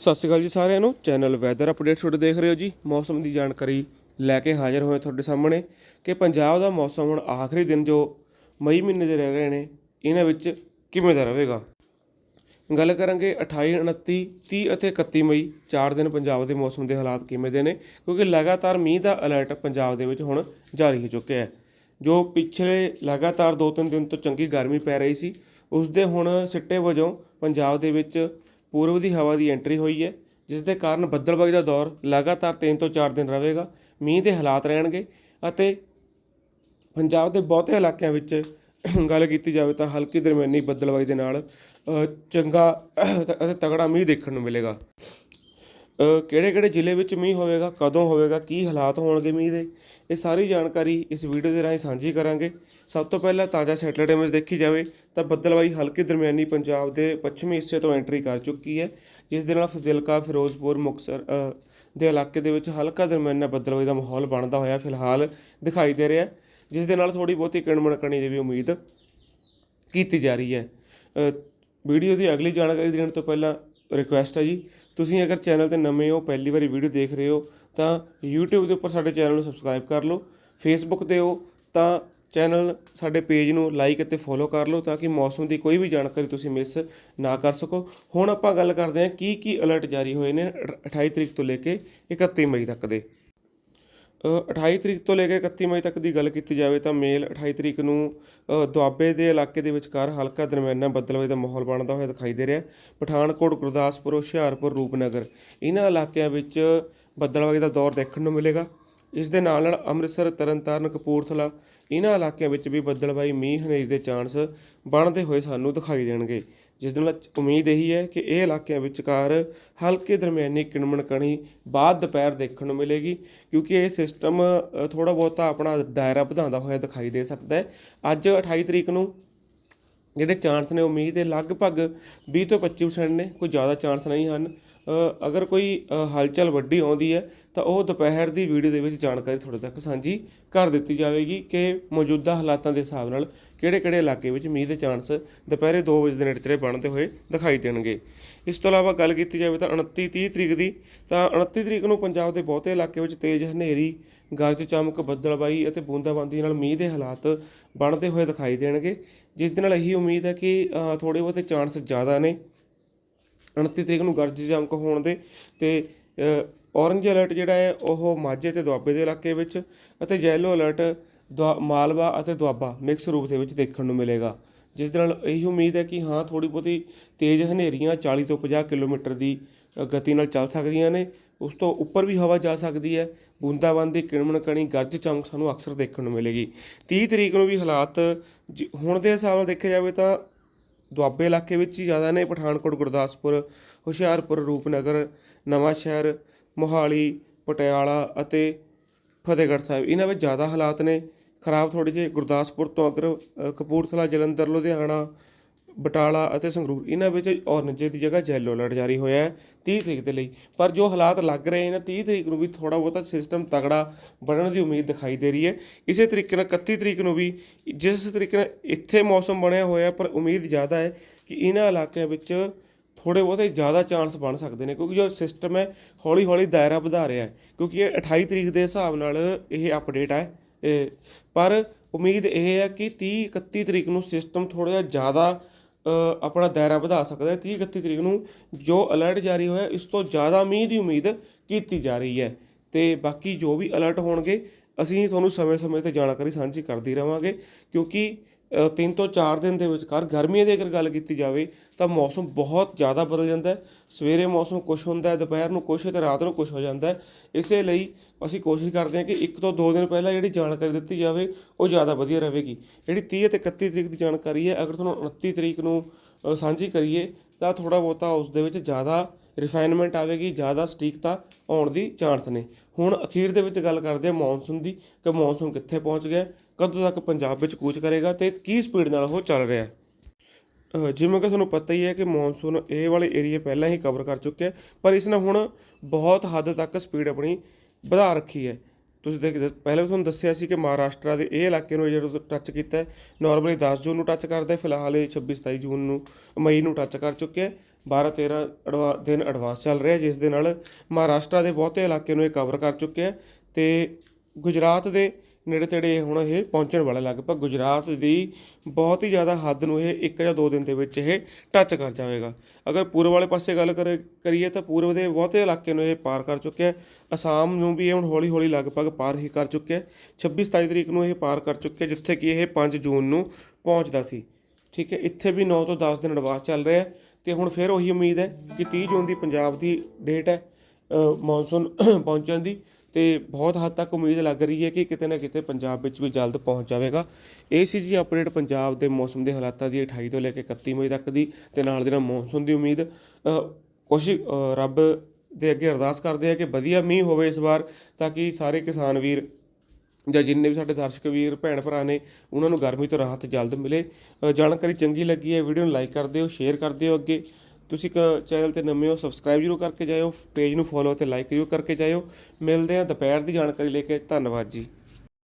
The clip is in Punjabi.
ਸਤਿ ਸ਼੍ਰੀ ਅਕਾਲ ਜੀ ਸਾਰਿਆਂ ਨੂੰ। ਚੈਨਲ ਵੈਦਰ ਅਪਡੇਟ ਤੁਹਾਡੇ ਦੇਖ ਰਹੇ ਹੋ ਜੀ। ਮੌਸਮ ਦੀ ਜਾਣਕਾਰੀ ਲੈ ਕੇ ਹਾਜ਼ਰ ਹੋਏ ਤੁਹਾਡੇ ਸਾਹਮਣੇ ਕਿ ਪੰਜਾਬ ਦਾ ਮੌਸਮ ਹੁਣ ਆਖਰੀ ਦਿਨ ਜੋ ਮਈ ਮਹੀਨੇ ਦੇ ਰਹਿ ਰਹੇ ਨੇ, ਇਹਨਾਂ ਵਿੱਚ ਕਿਵੇਂ ਦਾ ਰਹੇਗਾ? ਗੱਲ ਕਰਾਂਗੇ 28 29 30 ਅਤੇ 31 ਮਈ 4 ਦਿਨ ਪੰਜਾਬ ਦੇ ਮੌਸਮ ਦੇ ਹਾਲਾਤ ਕਿਵੇਂ ਦੇ ਨੇ, ਕਿਉਂਕਿ ਲਗਾਤਾਰ ਮੀਂਹ ਦਾ ਅਲਰਟ ਪੰਜਾਬ ਦੇ ਵਿੱਚ ਹੁਣ ਜਾਰੀ ਹੋ ਚੁੱਕਿਆ ਹੈ। ਜੋ ਪਿਛਲੇ ਲਗਾਤਾਰ 2-3 ਦਿਨ ਤੋਂ ਚੰਗੀ ਗਰਮੀ ਪੈ ਰਹੀ ਸੀ ਉਸ ਦੇ ਹੁਣ ਸਿੱਟੇ ਵਜੋਂ ਪੰਜਾਬ ਦੇ ਵਿੱਚ ਪੂਰਬ ਦੀ ਹਵਾ ਦੀ ਐਂਟਰੀ ਹੋਈ ਹੈ, ਜਿਸ ਦੇ ਕਾਰਨ ਬੱਦਲਬਾਈ ਦਾ ਦੌਰ ਲਗਾਤਾਰ 3 ਤੋਂ 4 ਦਿਨ ਰਹੇਗਾ। ਮੀਂਹ ਦੇ ਹਾਲਾਤ ਰਹਿਣਗੇ ਅਤੇ ਪੰਜਾਬ ਦੇ ਬਹੁਤੇ ਇਲਾਕਿਆਂ ਵਿੱਚ ਗੱਲ ਕੀਤੀ ਜਾਵੇ ਤਾਂ ਹਲਕੀ ਦਰਮਿਆਨੀ ਬੱਦਲਬਾਈ ਦੇ ਨਾਲ ਚੰਗਾ ਅਤੇ ਤਗੜਾ ਮੀਂਹ ਦੇਖਣ ਨੂੰ ਮਿਲੇਗਾ। ਕਿਹੜੇ ਕਿਹੜੇ ਜ਼ਿਲ੍ਹੇ ਵਿੱਚ ਮੀਂਹ ਹੋਵੇਗਾ, ਕਦੋਂ ਹੋਵੇਗਾ, ਕੀ ਹਾਲਾਤ ਹੋਣਗੇ ਮੀਂਹ ਦੇ, ਇਹ ਸਾਰੀ ਜਾਣਕਾਰੀ ਇਸ ਵੀਡੀਓ ਦੇ ਰਾਹੀਂ ਸਾਂਝੀ ਕਰਾਂਗੇ। ਸਭ ਤੋਂ ਪਹਿਲਾਂ ਤਾਜ਼ਾ ਸੈਟੇਲਾਈਟ ਇਮੇਜ ਦੇਖੀ ਜਾਵੇ ਤਾਂ ਬੱਦਲਬਾਈ ਹਲਕੀ ਦਰਮਿਆਨੀ ਪੰਜਾਬ ਦੇ ਪੱਛਮੀ ਹਿੱਸੇ ਤੋਂ ਐਂਟਰੀ ਕਰ ਚੁੱਕੀ ਹੈ, ਜਿਸ ਦੇ ਨਾਲ ਫਜ਼ਿਲਕਾ, ਫਿਰੋਜ਼ਪੁਰ, ਮੁਕਤਸਰ ਦੇ ਇਲਾਕੇ ਦੇ ਵਿੱਚ ਹਲਕਾ ਦਰਮਿਆਨਾ ਬੱਦਲਬਾਈ ਦਾ ਮਾਹੌਲ ਬਣਦਾ ਹੋਇਆ ਫਿਲਹਾਲ ਦਿਖਾਈ ਦੇ ਰਿਹਾ, ਜਿਸ ਦੇ ਨਾਲ ਥੋੜੀ ਬਹੁਤੀ ਕਿਣਮਣਕਣੀ ਦੀ ਵੀ ਉਮੀਦ ਕੀਤੀ ਜਾ ਰਹੀ ਹੈ। ਵੀਡੀਓ ਦੀ ਅਗਲੀ ਜਾਣਕਾਰੀ ਦੇਣ ਤੋਂ ਪਹਿਲਾਂ ਰਿਕੁਐਸਟ ਹੈ ਜੀ, ਤੁਸੀਂ ਅਗਰ ਚੈਨਲ ਤੇ ਨਵੇਂ ਹੋ, ਪਹਿਲੀ ਵਾਰੀ ਵੀਡੀਓ ਦੇਖ ਰਹੇ ਹੋ, ਤਾਂ YouTube ਦੇ ਉੱਪਰ ਸਾਡੇ ਚੈਨਲ ਨੂੰ ਸਬਸਕ੍ਰਾਈਬ ਕਰ ਲਓ, Facebook ਤੇ ਹੋ ਤਾਂ ਚੈਨਲ ਸਾਡੇ ਪੇਜ ਨੂੰ ਲਾਈਕ ਅਤੇ ਫੋਲੋ ਕਰ ਲਓ ਤਾਂ ਕਿ ਮੌਸਮ ਦੀ ਕੋਈ ਵੀ ਜਾਣਕਾਰੀ ਤੁਸੀਂ ਮਿਸ ਨਾ ਕਰ ਸਕੋ। ਹੁਣ ਆਪਾਂ ਗੱਲ ਕਰਦੇ ਹਾਂ ਕੀ ਕੀ ਅਲਰਟ ਜਾਰੀ ਹੋਏ ਨੇ 28 ਤਰੀਕ ਤੋਂ ਲੈ ਕੇ 31 ਮਈ ਤੱਕ ਦੇ। ਅ, 28 ਤਰੀਕ ਤੋਂ ਲੈ ਕੇ 31 ਮਈ ਤੱਕ ਦੀ ਗੱਲ ਕੀਤੀ ਜਾਵੇ ਤਾਂ ਮੇਲ 28 ਤਰੀਕ ਨੂੰ ਦੁਆਬੇ ਦੇ ਇਲਾਕੇ ਦੇ ਵਿਚਕਾਰ ਹਲਕਾ ਦਰਮਿਆਨਾ ਬੱਦਲਵਾਈ ਦਾ ਮਾਹੌਲ ਬਣਦਾ ਹੋਇਆ ਦਿਖਾਈ ਦੇ ਰਿਹਾ ਪਠਾਨਕੋਟ ਗੁਰਦਾਸਪੁਰ ਹੁਸ਼ਿਆਰਪੁਰ ਰੂਪਨਗਰ। ਇਹਨਾਂ ਇਲਾਕਿਆਂ ਵਿੱਚ ਬੱਦਲਵਾਈ ਦਾ ਦੌਰ ਦੇਖਣ ਨੂੰ ਮਿਲੇਗਾ। ਇਸ ਦੇ ਨਾਲ ਨਾਲ ਅੰਮ੍ਰਿਤਸਰ, ਤਰਨਤਾਰਨ, ਕਪੂਰਥਲਾ ਇਹਨਾਂ ਇਲਾਕਿਆਂ ਵਿੱਚ ਵੀ ਬੱਦਲਵਾਈ ਮੀਂਹ ਹਨੇਰੀ ਦੇ ਚਾਂਸ ਬਣਦੇ ਹੋਏ ਸਾਨੂੰ ਦਿਖਾਈ ਦੇਣਗੇ। ਜਿਸ ਦੇ ਨਾਲ ਉਮੀਦ ਇਹੀ ਹੈ ਕਿ ਇਹ ਇਲਾਕਿਆਂ ਵਿਚਕਾਰ ਹਲਕੇ ਦਰਮਿਆਨੀ ਕਿਣਮਣ ਕਣੀ ਬਾਅਦ ਦੁਪਹਿਰ ਦੇਖਣ ਨੂੰ ਮਿਲੇਗੀ, ਕਿਉਂਕਿ ਇਹ ਸਿਸਟਮ ਥੋੜਾ ਬਹੁਤਾ ਆਪਣਾ ਦਾਇਰਾ ਵਧਾਉਂਦਾ ਹੋਇਆ ਦਿਖਾਈ ਦੇ ਸਕਦਾ ਹੈ। ਅੱਜ 28 ਤਰੀਕ ਨੂੰ ਜਿਹੜੇ ਚਾਂਸ ਨੇ, ਉਮੀਦ ਦੇ ਲਗਭਗ 20 ਤੋਂ 25% ਨੇ, ਕੋਈ ਜ਼ਿਆਦਾ ਚਾਂਸ ਨਹੀਂ ਹਨ। ਅਗਰ ਕੋਈ ਅ, ਹਲਚਲ ਵੱਡੀ ਆਉਂਦੀ ਹੈ ਤਾਂ ਉਹ ਦੁਪਹਿਰ ਦੀ ਵੀਡੀਓ ਦੇ ਵਿੱਚ ਜਾਣਕਾਰੀ ਤੁਹਾਡੇ ਤੱਕ ਸਾਂਝੀ ਕਰ ਦਿੱਤੀ ਜਾਵੇਗੀ ਕਿ ਮੌਜੂਦਾ ਹਾਲਾਤਾਂ ਦੇ ਹਿਸਾਬ ਨਾਲ ਕਿਹੜੇ-ਕਿਹੜੇ ਇਲਾਕੇ ਵਿੱਚ ਮੀਂਹ ਦੇ ਚਾਂਸ ਦੁਪਹਿਰੇ 2 ਵਜੇ ਦੇ ਨੇੜੇ ਤੇੜੇ ਬਣਦੇ ਹੋਏ ਦਿਖਾਈ ਦੇਣਗੇ। ਇਸ ਤੋਂ ਇਲਾਵਾ ਗੱਲ ਕੀਤੀ ਜਾਵੇ ਤਾਂ 29 30 ਤਰੀਕ ਦੀ ਤਾਂ 29 ਤਰੀਕ ਨੂੰ ਪੰਜਾਬ ਦੇ ਬਹੁਤੇ ਇਲਾਕੇ ਵਿੱਚ ਤੇਜ਼ ਹਨੇਰੀ ਗਰਜ ਚਮਕ ਬੱਦਲਬਾਈ ਅਤੇ ਬੂੰਦਾਬਾਂਦੀ ਨਾਲ ਮੀਂਹ ਦੇ ਹਾਲਾਤ ਬਣਦੇ ਹੋਏ ਦਿਖਾਈ ਦੇਣਗੇ। ਜਿਸ ਦੇ ਨਾਲ ਇਹੀ ਉਮੀਦ ਹੈ ਕਿ ਅ, ਥੋੜੇ ਬਹੁਤੇ ਚਾਂਸ ਜ਼ਿਆਦਾ ਨੇ। 29 ਤਰੀਕ ਨੂੰ ਗਰਜ ਚਮਕ ਹੋਣ ਦੇ ਤੇ ਔਰੰਜ ਅਲਰਟ ਜਿਹੜਾ ਹੈ, ਉਹ ਮਾਝੇ ਤੇ ਦੁਆਬੇ ਦੇ ਇਲਾਕੇ ਵਿੱਚ ਅਤੇ ਯੈਲੋ ਅਲਰਟ ਦੁਆ- ਮਾਲਵਾ ਅਤੇ ਦੁਆਬਾ ਮਿਕਸ ਰੂਪ ਦੇ ਵਿੱਚ ਦੇਖਣ ਨੂੰ ਮਿਲੇਗਾ। ਜਿਸ ਦੇ ਨਾਲ ਇਹੀ ਉਮੀਦ ਹੈ ਕਿ ਹਾਂ ਥੋੜੀ ਬਹੁਤੀ ਤੇਜ਼ ਹਨੇਰੀਆਂ 40 ਤੋਂ 50 ਕਿਲੋਮੀਟਰ ਦੀ ਗਤੀ ਨਾਲ ਚੱਲ ਸਕਦੀਆਂ ਨੇ। ਉਸ ਤੋਂ ਉੱਪਰ ਵੀ ਹਵਾ ਜਾ ਸਕਦੀ ਹੈ। ਬੂੰਦਾਬਾਂਦੀ ਕਿਣਮਣ ਕਣੀ ਗਰਜ ਚਮਕ ਸਾਨੂੰ ਅਕਸਰ ਦੇਖਣ ਨੂੰ ਮਿਲੇਗੀ। 30 ਤਰੀਕ ਨੂੰ ਵੀ ਹਾਲਾਤ ਜ- ਹੁਣ ਦੇ ਹਿਸਾਬ ਨਾਲ ਦੇਖਿਆ ਜਾਵੇ ਤਾਂ ਦੁਆਬੇ ਇਲਾਕੇ ਵਿੱਚ ਹੀ ਜ਼ਿਆਦਾ ਨੇ, ਪਠਾਨਕੋਟ, ਗੁਰਦਾਸਪੁਰ, ਹੁਸ਼ਿਆਰਪੁਰ, ਰੂਪਨਗਰ, ਨਵਾਂ ਸ਼ਹਿਰ, ਮੋਹਾਲੀ, ਪਟਿਆਲਾ ਅਤੇ ਫਤਿਹਗੜ੍ਹ ਸਾਹਿਬ। ਇਹਨਾਂ ਵਿੱਚ ਜ਼ਿਆਦਾ ਹਾਲਾਤ ਨੇ। ਖਰਾਬ ਥੋੜ੍ਹੇ ਜਿਹੇ ਗੁਰਦਾਸਪੁਰ ਤੋਂ ਅਗਰ ਕਪੂਰਥਲਾ, ਜਲੰਧਰ, ਲੁਧਿਆਣਾ ਬਟਾਲਾ ਅਤੇ ਸੰਗਰੂਰ, ਇਹਨਾਂ ਵਿੱਚ ਔਰੰਜੇ ਦੀ ਜਗ੍ਹਾ ਜੈਲੋ ਅਲਰਟ ਜਾਰੀ ਹੋਇਆ ਹੈ 30 ਤਰੀਕ ਦੇ ਲਈ। ਪਰ ਜੋ ਹਾਲਾਤ ਲੱਗ ਰਹੇ ਨੇ 30 ਤਰੀਕ ਨੂੰ ਵੀ ਥੋੜਾ ਬਹੁਤਾ ਸਿਸਟਮ ਤਗੜਾ ਬਣਨ ਦੀ ਉਮੀਦ ਦਿਖਾਈ ਦੇ ਰਹੀ ਹੈ। ਇਸੇ ਤਰੀਕੇ ਨਾਲ 31 ਤਰੀਕ ਨੂੰ ਵੀ ਜਿਸ ਤਰੀਕੇ ਨਾਲ ਇੱਥੇ ਮੌਸਮ ਬਣਿਆ ਹੋਇਆ ਪਰ ਉਮੀਦ ਜ਼ਿਆਦਾ ਹੈ ਕਿ ਇਹਨਾਂ ਇਲਾਕਿਆਂ ਵਿੱਚ ਥੋੜੇ ਬਹੁਤੇ ਜ਼ਿਆਦਾ ਚਾਂਸ ਬਣ ਸਕਦੇ ਨੇ, ਕਿਉਂਕਿ ਜੋ ਸਿਸਟਮ ਹੈ ਹੌਲੀ ਹੌਲੀ ਦਾਇਰਾ ਵਧਾ ਰਿਹਾ ਹੈ, ਕਿਉਂਕਿ ਇਹ 28 ਤਰੀਕ ਦੇ ਹਿਸਾਬ ਨਾਲ ਇਹ ਅਪਡੇਟ ਹੈ। ਪਰ ਉਮੀਦ ਇਹ ਹੈ ਕਿ 30 31 ਤਰੀਕ ਨੂੰ ਸਿਸਟਮ ਥੋੜਾ ਜਿਹਾ ਜ਼ਿਆਦਾ ਆਪਣਾ ਦਾਇਰਾ ਵਧਾ ਸਕਦਾ ਹੈ 30 31 ਤਰੀਕ ਨੂੰ। ਜੋ ਅਲਰਟ ਜਾਰੀ ਹੋਇਆ, ਇਸ ਤੋਂ ਜ਼ਿਆਦਾ ਮੀਂਹ ਦੀ ਉਮੀਦ ਕੀਤੀ ਜਾ ਰਹੀ ਹੈ। ਤੇ ਬਾਕੀ ਜੋ ਵੀ ਅਲਰਟ ਹੋਣਗੇ, ਅਸੀਂ ਤੁਹਾਨੂੰ ਸਮੇਂ-ਸਮੇਂ ਤੇ ਜਾਣਕਾਰੀ ਸਾਂਝੀ ਕਰਦੀ ਰਵਾਂਗੇ, ਕਿਉਂਕਿ ਤਿੰਨ ਤੋਂ ਚਾਰ ਦਿਨ ਦੇ ਵਿਚਕਾਰ ਗਰਮੀਆਂ ਦੀ ਅਗਰ ਗੱਲ ਕੀਤੀ ਜਾਵੇ, ਤਾਂ ਮੌਸਮ ਬਹੁਤ ਜ਼ਿਆਦਾ ਬਦਲ ਜਾਂਦਾ ਹੈ। ਸਵੇਰੇ ਮੌਸਮ ਕੁਛ ਹੁੰਦਾ ਹੈ, ਦੁਪਹਿਰ ਨੂੰ ਕੁਛ ਤੇ ਰਾਤ ਨੂੰ ਕੁਛ ਹੋ ਜਾਂਦਾ ਹੈ। ਇਸੇ ਲਈ ਅਸੀਂ ਕੋਸ਼ਿਸ਼ ਕਰਦੇ ਹਾਂ ਕਿ ਇੱਕ ਤੋਂ ਦੋ ਦਿਨ ਪਹਿਲਾਂ ਜਿਹੜੀ ਜਾਣਕਾਰੀ ਦਿੱਤੀ ਜਾਵੇ, ਉਹ ਜ਼ਿਆਦਾ ਵਧੀਆ ਰਹੇਗੀ। ਜਿਹੜੀ 30 ਅਤੇ 31 ਤਰੀਕ ਦੀ ਜਾਣਕਾਰੀ ਹੈ, ਅਗਰ ਤੁਹਾਨੂੰ 29 ਤਰੀਕ ਨੂੰ ਸਾਂਝੀ ਕਰੀਏ, ਤਾਂ ਥੋੜਾ ਬਹੁਤਾ ਉਸ ਦੇ ਵਿੱਚ ਜ਼ਿਆਦਾ ਰਿਫਾਈਨਮੈਂਟ ਆਵੇਗੀ, ਜ਼ਿਆਦਾ ਸਟੀਕਤਾ ਆਉਣ ਦੀ ਚਾਂਸ ਨੇ। ਹੁਣ ਅਖੀਰ ਦੇ ਵਿੱਚ ਗੱਲ ਕਰਦੇ ਹਾਂ ਮੌਨਸੂਨ ਦੀ, ਕਿ ਮੌਨਸੂਨ ਕਿੱਥੇ ਪਹੁੰਚ ਗਿਆ, ਕਦੋਂ ਤੱਕ ਪੰਜਾਬ ਵਿੱਚ ਕੂਚ ਕਰੇਗਾ ਤੇ ਕੀ ਸਪੀਡ ਨਾਲ ਉਹ ਚੱਲ ਰਿਹਾ ਹੈ। ਜਿਵੇਂ ਕਿ ਤੁਹਾਨੂੰ ਪਤਾ ਹੀ ਹੈ ਕਿ ਮੌਨਸੂਨ ਇਹ ਵਾਲੇ ਏਰੀਆ ਪਹਿਲਾਂ ਹੀ ਕਵਰ ਕਰ ਚੁੱਕਿਆ ਪਰ ਇਸ ਨੇ ਹੁਣ ਬਹੁਤ ਹੱਦ ਤੱਕ ਸਪੀਡ ਆਪਣੀ ਵਧਾ ਰੱਖੀ ਹੈ। ਤੁਸੀਂ ਦੇਖ ਪਹਿਲੇ ਵੀ ਤੁਹਾਨੂੰ ਦੱਸਿਆ ਸੀ ਕਿ ਮਹਾਰਾਸ਼ਟਰ ਦੇ ਇਹ ਇਲਾਕੇ ਨੂੰ ਜਦੋਂ ਟੱਚ ਕੀਤਾ ਹੈ ਨਾਰਮਲੀ 10 ਜੂਨ ਨੂੰ ਟੱਚ ਕਰਦਾ ਫਿਲਹਾਲ ਇਹ 26 27 ਜੂਨ ਨੂੰ, ਮਈ ਨੂੰ ਟੱਚ ਕਰ ਚੁੱਕਿਆ ਹੈ। 12 13 ਦਿਨ ਐਡਵਾਂਸ ਚੱਲ ਰਿਹਾ ਜਿਸ ਦੇ ਨਾਲ ਮਹਾਰਾਸ਼ਟਰ ਦੇ ਬਹੁਤੇ ਇਲਾਕੇ ਨੂੰ ਇਹ ਕਵਰ ਕਰ ਚੁੱਕਿਆ ਤੇ ਗੁਜਰਾਤ ਦੇ ਨੇੜੇ ਤੇੜੇ ਹੁਣ ਇਹ ਪਹੁੰਚਣ ਵਾਲਾ ਲਗਭਗ ਗੁਜਰਾਤ ਦੀ ਬਹੁਤ ਹੀ ਜ਼ਿਆਦਾ ਹੱਦ ਨੂੰ ਇਹ ਇੱਕ ਜਾਂ ਦੋ ਦਿਨ ਦੇ ਵਿੱਚ ਇਹ ਟੱਚ ਕਰ ਜਾਵੇਗਾ। ਅਗਰ ਪੂਰਬ ਵਾਲੇ ਪਾਸੇ ਗੱਲ ਕਰੇ, ਕਰੀਏ ਤਾਂ ਪੂਰਬ ਦੇ ਬਹੁਤੇ ਇਲਾਕੇ ਨੂੰ ਇਹ ਪਾਰ ਕਰ ਚੁੱਕਿਆ ਹੈ। ਅਸਾਮ ਨੂੰ ਵੀ ਇਹ ਹੁਣ ਹੌਲੀ ਹੌਲੀ ਲਗਭਗ ਪਾਰ ਹੀ ਕਰ ਚੁੱਕਿਆ ਹੈ। 26 27 ਤਰੀਕ ਨੂੰ ਇਹ ਪਾਰ ਕਰ ਚੁੱਕਿਆ ਜਿੱਥੇ ਕਿ ਇਹ 5 ਜੂਨ ਨੂੰ ਪਹੁੰਚਦਾ ਸੀ। ਠੀਕ ਹੈ, ਇੱਥੇ ਵੀ 9 ਤੋਂ 10 ਦਿਨ ਐਡਵਾਂਸ ਚੱਲ ਰਿਹਾ ਹੈ ਤੇ ਹੁਣ ਫਿਰ ਉਹੀ ਉਮੀਦ ਹੈ ਕਿ 30 ਜੂਨ ਦੀ ਪੰਜਾਬ ਦੀ ਡੇਟ ਹੈ ਮੌਨਸੂਨ ਪਹੁੰਚਣ ਦੀ। ਤੇ ਬਹੁਤ ਹੱਦ ਤੱਕ ਉਮੀਦ ਲੱਗ ਰਹੀ ਹੈ ਕਿ ਕਿਤੇ ਨਾ ਕਿਤੇ ਪੰਜਾਬ ਵਿੱਚ ਵੀ ਜਲਦ ਪਹੁੰਚ ਜਾਵੇਗਾ। ਇਹ ਸੀ ਜੀ ਅਪਡੇਟ ਪੰਜਾਬ ਦੇ ਮੌਸਮ ਦੇ ਹਾਲਾਤਾਂ ਦੀ 28 ਤੋਂ ਲੈ ਕੇ 31 ਮਈ ਤੱਕ ਦੀ ਤੇ ਨਾਲ ਦੇ ਨਾਲ ਮੌਨਸੂਨ ਦੀ ਉਮੀਦ। ਅ, ਕੋਸ਼ਿਸ਼ ਰੱਬ ਦੇ ਅੱਗੇ ਅਰਦਾਸ ਕਰਦੇ ਆ ਕਿ ਵਧੀਆ ਮੀਂਹ ਹੋਵੇ ਇਸ ਵਾਰ ਤਾਂ ਕਿ ਸਾਰੇ ਕਿਸਾਨ ਵੀਰ ਜਾਂ ਜਿੰਨੇ ਵੀ ਸਾਡੇ ਦਰਸ਼ਕ ਵੀਰ ਭੈਣ ਭਰਾ ਨੇ ਉਹਨਾਂ ਨੂੰ ਗਰਮੀ ਤੋਂ ਰਾਹਤ ਜਲਦ ਮਿਲੇ। ਜਾਣਕਾਰੀ ਚੰਗੀ ਲੱਗੀ ਹੈ ਵੀਡੀਓ ਨੂੰ ਲਾਈਕ ਕਰ ਦਿਓ ਸ਼ੇਅਰ ਕਰ ਦਿਓ ਅੱਗੇ। ਤੁਸੀਂ ਚੈਨਲ ਤੇ ਨਵੇਂ ਹੋ ਸਬਸਕ੍ਰਾਈਬ ਜ਼ਰੂਰ ਕਰਕੇ ਜਾਇਓ ਪੇਜ ਨੂੰ ਫੋਲੋ ਤੇ ਲਾਈਕ ਜ਼ਰੂਰ ਕਰਕੇ ਜਾਇਓ। ਮਿਲਦੇ ਹਾਂ ਦੁਪਹਿਰ ਦੀ ਜਾਣਕਾਰੀ ਲੈ ਕੇ। ਧੰਨਵਾਦ ਜੀ।